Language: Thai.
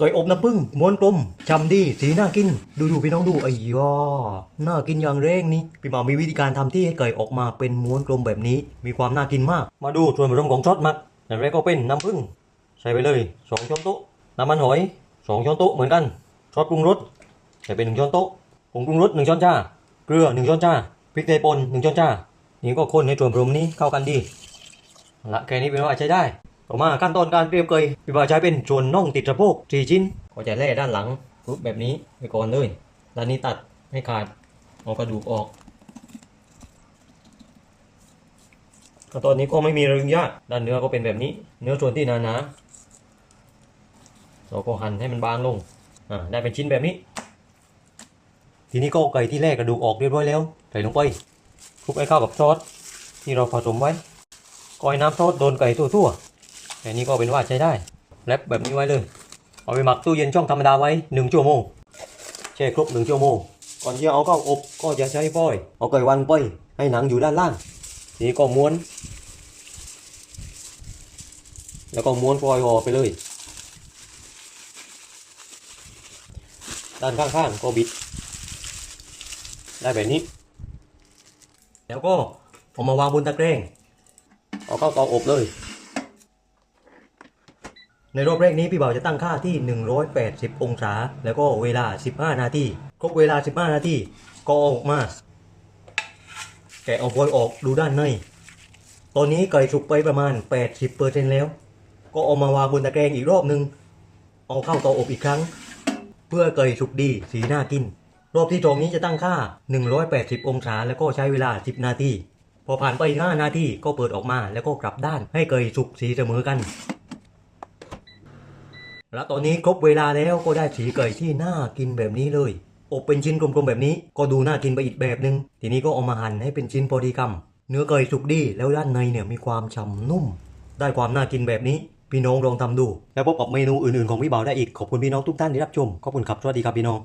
ไก่อบน้ำผึ้งม้วนกลมชำดีสีน่ากิน ดูดูพี่น้องดูไอ้ยอน่ากินอย่างแรงนี่พี่บ่าวมีวิธีการทำที่ให้ไก่ออกมาเป็นม้วนกลมแบบนี้ มีความน่ากินมาก มาดูส่วนผสมของซอสมักอย่างแรกก็เป็นน้ำผึ้งใส่ไปเลยสองช้อนโต๊ะน้ำมันหอยสองช้อนโต๊ะเหมือนกันซอสปรุงรสใส่ไปหนึ่งช้อนโต๊ะผงปรุงรสหนึ่งช้อนชาเกลือหนึ่งช้อนชาพริกไทยป่นหนึ่งช้อนชานี่ก็คนให้ส่วนผสมนี้เข้ากันดีละแค่นี้เป็นว่าใช้ได้ ต่อมาขั้นตอนการเตรียมเกยพี่บ่าวใช้เป็นส่วนน่องติดสะโพกสี่ชิ้นก็จะแล่ด้านหลังปุ๊บแบบนี้ไปก่อนเลยด้านนี้ตัดให้ขาดเอากระดูกออกขั้นตอนนี้ก็ไม่มีอะไรยุ่งยากด้านเนื้อก็เป็นแบบนี้ เนื้อส่วนที่หนาๆเราก็หั่นให้มันบางลงอ่าได้เป็นชิ้นแบบนี้ ทีนี้ก็เอาไก่ที่แล่กระดูกออกเรียบร้อยแล้วใส่ลงไปคลุกให้เข้ากับซอสที่เราผสมไว้ก้อยน้ำซอสโดนไก่ทั่วๆ แค่นี้ก็เป็นว่าใช้ได้แรปแบบนี้ไว้เลย เอาไปหมักตู้เย็นช่องธรรมดาไว้หนึ่งชั่วโมงแช่ครบหนึ่งชั่วโมง ก่อนที่จะเอาเข้าอบก็จะใช้ฟอยล์เอาไก่วันไปให้หนังอยู่ด้านล่างทีนี้ก็ม้วน แล้วก็ม้วนฟอยล์ห่อไปเลย ด้านข้างๆก็บิด ได้แบบนี้ แล้วก็เอามาวางบนตะแกรงเอาเข้าเตาอบเลย ในรอบแรกนี้พี่เบ่าจะตั้งค่าที่ 180 องศา แล้วก็เวลา 15 นาที ครบเวลา 15 นาที ก็ออกมา แกะเอาฟอยล์ออกดูด้านใน ตอนนี้ไก่สุกไปประมาณ 80%แล้ว ก็เอามาวางบนตะแกรงอีกรอบนึง เอาเข้าเตาอบอีกครั้ง เพื่อไก่สุกดีสีน่ากิน รอบที่สองนี้จะตั้งค่า 180 องศา แล้วก็ใช้เวลา 10 นาที พอผ่านไป 5 นาทีก็เปิดออกมาแล้วก็กลับด้านให้ไก่สุกสีเสมอกัน แล้วตอนนี้ครบเวลาแล้วก็ได้สีไก่ที่น่ากินแบบนี้เลย อบเป็นชิ้นกลมๆแบบนี้ ก็ดูน่ากินไปอีกแบบหนึง่งทีนี้ก็เอามาหั่นให้เป็นชิ้นพอดีคำเนื้อไก่สุกดีแล้วด้านในเนี่ยมีความฉ่ำนุ่ม ได้ความน่ากินแบบนี้ พี่น้องลองทำดู แล้วพบกับเมนูอื่นๆของพี่บ่าวได้อีกขอบคุณพี่น้องทุกท่านที่รับชมขอบคุณครับสวัสดีครับพี่น้อง